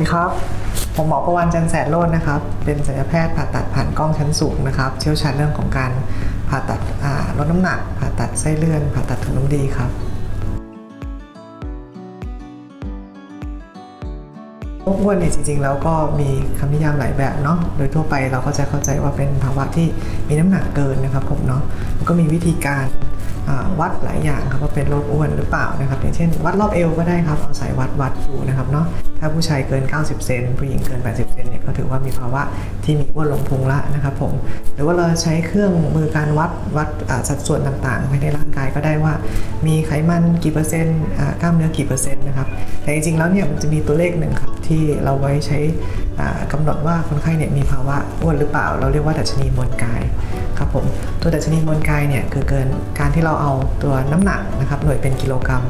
ดีครับ ผมหมอประวันจันทร์แสนโรจน์นะครับ เป็นศัลยแพทย์ผ่าตัดผ่านกล้องชั้นสูงนะครับ เชี่ยวชาญเรื่องของการผ่าตัดลดน้ำหนัก ผ่าตัดไส้เลื่อน ผ่าตัดถุงน้ำดีครับโรคอ้วนเนี่ยจริงๆ แล้วก็มีคำนิยามหลายแบบเนาะ โดยทั่วไปเราก็จะเข้าใจว่าเป็นภาวะที่มีน้ำหนักเกินนะครับผมเนาะก็มีวิธีการ วัดหลายอย่างครับว่าเป็นโรคอ้วนหรือเปล่านะครับอย่างเช่น วัดรอบเอวก็ได้ครับเอาสายวัดวัดดูนะครับเนาะถ้าผู้ชายเกิน 90 เซนผู้หญิงเกิน 80 เซนเนี่ยก็ถือว่ามีภาวะที่มีอ้วนลงพุงละนะครับผมหรือว่าเราใช้เครื่องมือการวัดวัดสัดส่วนต่างๆภายในร่างกายก็ได้ว่า มีไขมันกี่เปอร์เซ็นต์กล้ามเนื้อกี่เปอร์เซ็นต์นะครับแต่จริงๆแล้วเนี่ยมันจะมีตัวเลขหนึ่งครับที่เราไว้ใช้อ่ากำหนดว่าคนไข้เนี่ยมีภาวะอ้วนหรือเปล่า เราเรียกว่าดัชนีมวลกาย ครับผมตัวดัชนีมวลกายเนี่ยคือเกินการที่เราเอาตัวน้ำหนักนะครับหน่วยเป็นกิโลกรัม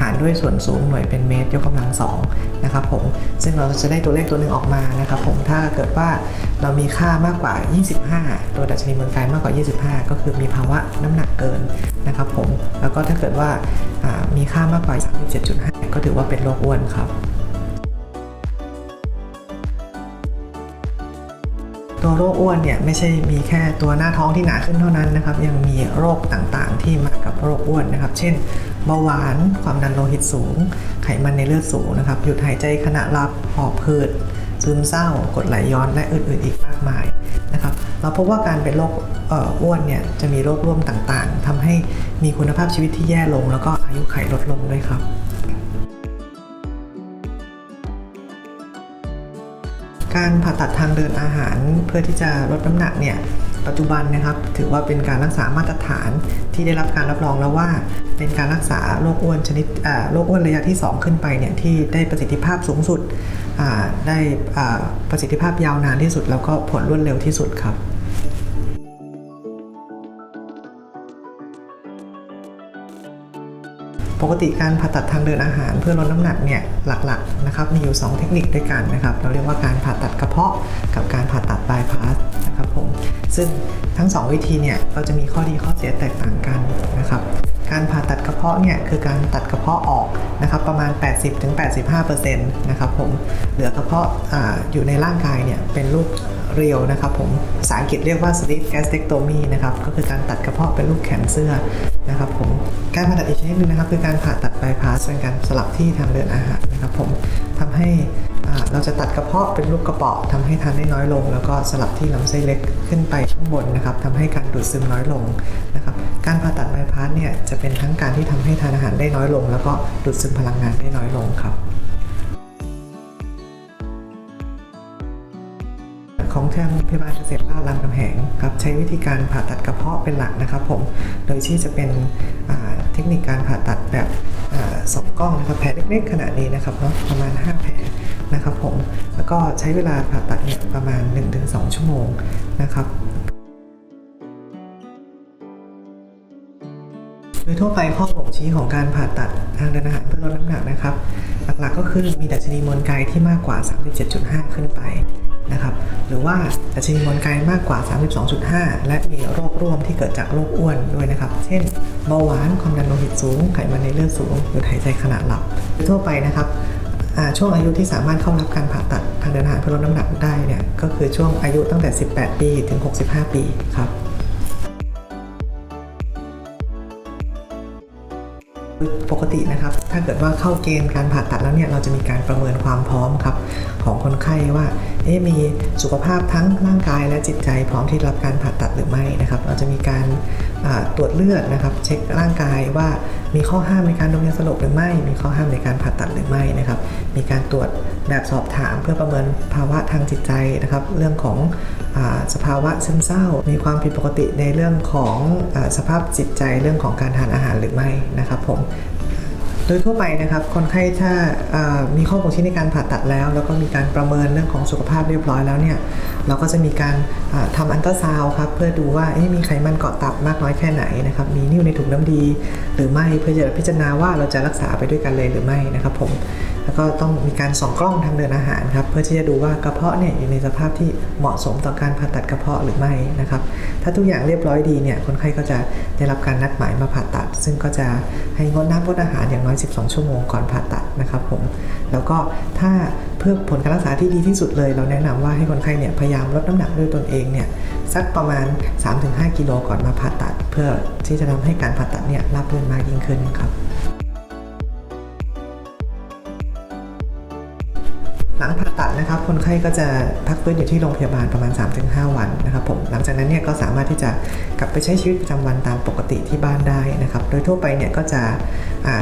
หารด้วยส่วนสูงหน่วยเป็นเมตรยกกำลังสองนะครับผมซึ่งเราจะได้ตัวเลขตัวหนึ่งออกมานะครับผมถ้าเกิดว่าเรามีค่ามากกว่า 25 ตัวดัชนีมวลกายมากกว่า 25 ก็คือมีภาวะน้ำหนักเกินนะครับผมแล้วก็ถ้าเกิดว่าอ่ามีค่ามากกว่า 37.5 ก็ถือว่าเป็นโรคอ้วนครับ ตัวโรคอ้วนเนี่ยไม่ใช่มีแค่ตัวหน้าท้องที่หนาขึ้นเท่านั้นนะครับ ยังมีโรคต่างๆ ที่มากับโรคอ้วนนะครับ เช่นเบาหวานความดันโลหิตสูง ไขมันในเลือดสูงนะครับ หยุดหายใจขณะหลับหอบหืดซึมเศร้ากดไหลย้อนและอื่นๆอีกมากมายนะครับเราพบว่าการเป็นโรคอ้วนเนี่ยจะมีโรคร่วมต่างๆทำให้มีคุณภาพชีวิตที่แย่ลง แล้วก็อายุขัยลดลงด้วยครับ การผ่าตัดทางเดินอาหารเพื่อที่จะลดน้ำหนักเนี่ยปัจจุบันนะครับถือว่าเป็นการรักษามาตรฐานที่ได้รับการรับรองแล้วว่า เป็นการรักษาโรคอ้วนชนิดโรคอ้วนระยะที่ 2 ขึ้นไปเนี่ยที่ได้ประสิทธิภาพสูงสุดได้ประสิทธิภาพยาวนานที่สุด แล้วก็ผลรวดเร็วที่สุดครับ ปกติการผ่าตัดทางเดินอาหารเพื่อลดน้ำหนักเนี่ยหลักๆนะครับมีอยู่ 2 เทคนิคด้วยกันนะครับเราเรียกว่าการผ่าตัดกระเพาะกับการผ่าตัดบายพาสนะครับผมซึ่งทั้ง 2 วิธีเนี่ยก็จะมีข้อดีข้อเสียแตกต่างกันนะครับการผ่าตัดกระเพาะเนี่ยคือการตัดกระเพาะออกนะครับประมาณ 80-85%นะครับผมเหลือกระเพาะออยู่ในร่างกายเนี่ยเป็นรูป เรียวนะครับผมภาษาอังกฤษเรียกว่า sleeve gastrectomy นะครับก็คือการตัดกระเพาะเป็นรูปแขนเสื้อนะครับผมการผ่าตัดอีกชนิดหนึงนะครับคือการผ่าตัดบายพาสเป็นการสลับที่ทางเดินอาหารนะครับผมทำให้เราจะตัดกระเพาะเป็นรูปกระเป๋อทำให้ทานได้น้อยลง แล้วก็สลับที่ลำไส้เล็กขึ้นไปข้างบนนะครับทำให้การดูดซึมน้อยลงนะครับการผ่าตัดบายพาสเนี่ยจะเป็นทั้งการที่ทำให้ทานอาหารได้น้อยลง แล้วก็ดูดซึมพลังงานได้น้อยลงครับ ของทางโรงพยาบาลเกษตรราษฎร์รามคำแหงครับใช้วิธีการผ่าตัดกระเพาะเป็นหลักนะครับผมโดยที่จะเป็นเทคนิคการผ่าตัดแบบสองกล้องนะครับแผลเล็กๆขนาดนี้นะครับเนาะประมาณ 5 แผลนะครับผมแล้วก็ใช้เวลาผ่าตัดเนี่ยประมาณ 1-2 ชั่วโมงนะครับโดยทั่วไปข้อบ่งชี้ของการผ่าตัดทางเดินอาหารเพื่อลดน้ำหนักนะครับ หลักๆก็คือมีดัชนีมวลกายที่มากกว่า 37.5 ขึ้นไป นะครับหรือว่าดัชนีมวลกายมากกว่า 32.5 และมีโรคร่วมที่เกิดจากโรคอ้วนด้วยนะครับ เช่นเบาหวานความดันโลหิตสูง ไขมันในเลือดสูงหรือหายใจขณะหลับโดยทั่วไปนะครับช่วงอายุที่สามารถเข้ารับการผ่าตัดทางเดินอาหารเพื่อลดน้ำหนักได้เนี่ยก็คือช่วงอายุตั้งแต่ 18 ปีถึง 65 ปีครับ ปกตินะครับ ถ้าเกิดว่าเข้าเกณฑ์การผ่าตัดแล้วเนี่ยเราจะมีการประเมินความพร้อมครับของคนไข้ว่าเอ๊มีสุขภาพทั้งร่างกายและจิตใจพร้อมที่รับการผ่าตัดหรือไม่นะครับ เราจะมีการตรวจเลือดนะครับ เช็คร่างกายว่ามีข้อห้ามในการดมยาสลบหรือไม่ มีข้อห้ามในการผ่าตัดหรือไม่นะครับ มีการตรวจแบบสอบถามเพื่อประเมินภาวะทางจิตใจนะครับ เรื่องของอสภาวะซึมเศร้า มีความผิดปกติในเรื่องของอสภาพจิตใจเรื่องของการทานอาหารหรือไม่นะครับผม โดยทั่วไปนะครับคนไข้ถ้ามีข้อบ่งชี้ในการผ่าตัดแล้ว แล้วก็มีการประเมินเรื่องของสุขภาพเรียบร้อยแล้วเนี่ยเราก็จะมีการทำทำอันตราซาวครับเพื่อดูว่ามีไขมันเกาะตับมากน้อยแค่ไหนนะครับมีนิ่วในถุงน้ำดี หรือไม่เพื่อจะพิจารณาว่าเราจะรักษาไปด้วยกันเลยหรือไม่นะครับผมแล้วก็ต้องมีการส่องกล้องทางเดินอาหารครับเพื่อที่จะดูว่ากระเพาะเนี่ยอยู่ในสภาพที่เหมาะสมต่อการผ่าตัดกระเพาะหรือไม่นะครับ ถ้าทุกอย่างเรียบร้อยดีเนี่ยคนไข้ก็จะได้รับการนัดหมายมาผ่าตัด ซึ่งก็จะให้งดน้ำงดอาหารอย่างน้อย 12 ชั่วโมงก่อนผ่าตัดนะครับผมแล้วก็ถ้าเพื่อผลการรักษาที่ดีที่สุดเลย เราแนะนำว่าให้คนไข้เนี่ยพยายามลดน้ำหนักด้วยตนเองเนี่ยสักประมาณ 3-5 กิโลก่อนมาผ่าตัด เพื่อที่จะทำให้การผ่าตัดเนี่ยราบรื่นมากยิ่งขึ้นครับ หลังผ่าตัดนะครับคนไข้ก็จะพักฟื้นอยู่ที่โรงพยาบาลประมาณ 3-5 วันนะครับผมหลังจากนั้นเนี่ยก็สามารถที่จะกลับไปใช้ชีวิตประจำวันตามปกติที่บ้านได้นะครับโดยทั่วไปเนี่ยก็จะ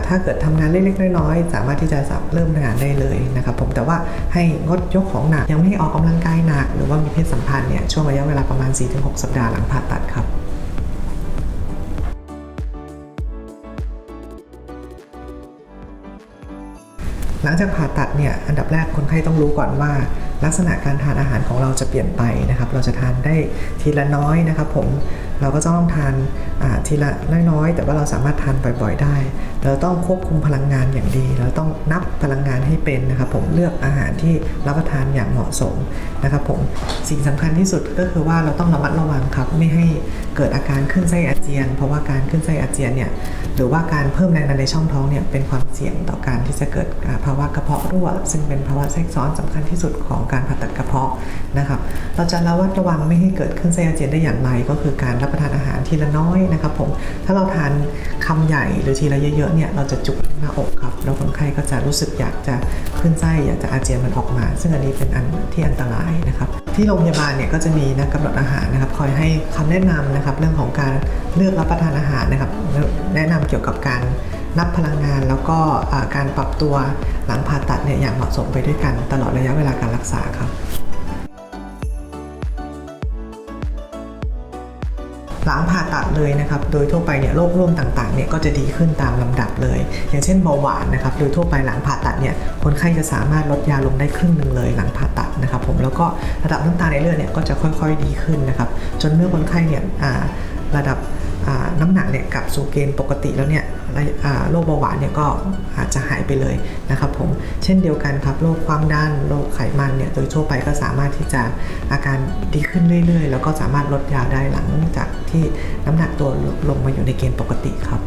ถ้าเกิดทำงานเล็กๆน้อยๆสามารถที่จะเริ่มงานได้เลยนะครับผมแต่ว่าให้งดยกของหนักยังไม่ให้ออกกำลังกายหนัก หรือว่ามีเพศสัมพันธ์เนี่ยช่วงระยะเวลาประมาณ 4-6 สัปดาห์หลังผ่าตัดครับ หลังจากผ่าตัดเนี่ยอันดับแรกคนไข้ต้องรู้ก่อนว่า ลักษณะการทานอาหารของเราจะเปลี่ยนไปนะครับ เราจะทานได้ทีละน้อยนะครับ ผม เราก็ต้องทานทีละน้อยๆ แต่ว่าเราสามารถทานบ่อยๆได้ เราต้องควบคุมพลังงานอย่างดี เราต้องนับพลังงานให้เป็นนะครับผมเลือกอาหารที่รับประทานอย่างเหมาะสมนะครับผมสิ่งสำคัญที่สุดก็คือว่าเราต้องระมัดระวังครับไม่ให้เกิดอาการขึ้นไส้อาเจียน เพราะว่าการขึ้นไส้อาเจียนเนี่ยหรือว่าการเพิ่มแรงดันในช่องท้องเนี่ยเป็นความเสี่ยงต่อการที่จะเกิดภาวะกระเพาะรั่ว ซึ่งเป็นภาวะแทรกซ้อนสำคัญที่สุดของการผ่าตัดกระเพาะนะครับเราจะระวัดระวังไม่ให้เกิดขึ้นไส้อาเจียนได้อย่างไรก็คือการรับประทานอาหารทีละน้อยนะครับผมถ้าเราทานคำใหญ่หรือทีละเยอะๆเนี่ยเราจะจุกหน้าอกครับแล้วคนไข้ก็จะรู้สึกอยากจะขึ้นไส้อยากจะอาเจียนมันออกมา ซึ่งอันนี้เป็นอันที่อันตรายนะครับที่โรงพยาบาลเนี่ยก็จะมีนักกำหนดอาหารนะครับคอยให้คำแนะนำนะครับเรื่องของการเลือกรับประทานอาหารนะครับแนะนำเกี่ยวกับการนับพลังงานแล้วก็การปรับตัวหลังผ่าตัดเนี่ยอย่างเหมาะสมไปด้วยกันตลอดระยะเวลาการรักษาครับ หลังผ่าตัดเลยนะครับ โดยทั่วไปเนี่ยโรคร่วมต่างๆเนี่ยก็จะดีขึ้นตามลำดับเลย อย่างเช่นเบาหวานนะครับ โดยทั่วไปหลังผ่าตัดเนี่ยคนไข้จะสามารถลดยาลงได้ครึ่งหนึ่งเลยหลังผ่าตัดนะครับผมแล้วก็ระดับน้ำตาลในเลือดเนี่ยก็จะค่อยๆดีขึ้นนะครับ จนเมื่อคนไข้เนี่ยระดับ น้ำหนักเนี่ยกลับสู่เกณฑ์ปกติแล้วเนี่ยโรคเบาหวานเนี่ยก็อาจจะหายไปเลยนะครับผมเช่นเดียวกันครับโรคความดันโรคไขมันเนี่ยโดยทั่วไปก็สามารถที่จะอาการดีขึ้นเรื่อยๆ แล้วก็สามารถลดยาได้หลังจากที่น้ำหนักตัวลงมาอยู่ในเกณฑ์ปกติครับ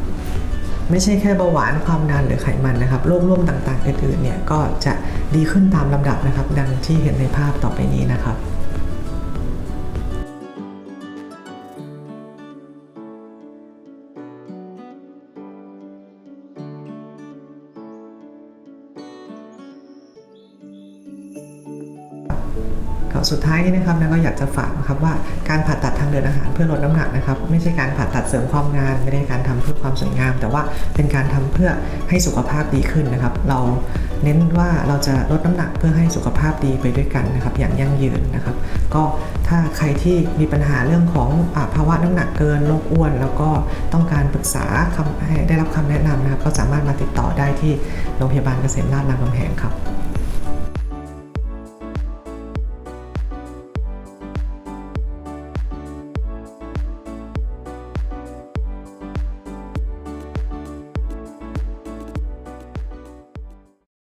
ไม่ใช่แค่เบาหวานความดันหรือไขมันนะครับโรคร่วมต่างๆอื่นๆเนี่ยก็จะดีขึ้นตามลำดับนะครับ ดังที่เห็นในภาพต่อไปนี้นะครับ สุดท้ายนี้นะครับนะก็อยากจะฝากนะครับว่าการผ่าตัดทางเดินอาหารเพื่อลดน้ำหนักนะครับไม่ใช่การผ่าตัดเสริมความงามไม่ได้การทำเพื่อความสวยงาม แต่ว่าเป็นการทำเพื่อให้สุขภาพดีขึ้นนะครับ เราเน้นว่าเราจะลดน้ำหนักเพื่อให้สุขภาพดีไปด้วยกันนะครับ อย่างยั่งยืนนะครับ ก็ถ้าใครที่มีปัญหาเรื่องของอาภาวะน้ำหนักเกินโรคอ้วน แล้วก็ต้องการปรึกษาคำให้ได้รับคำแนะนำนะครับก็สามารถมาติดต่อได้ที่โรงพยาบาลเกษมราชรามคำแหงครับ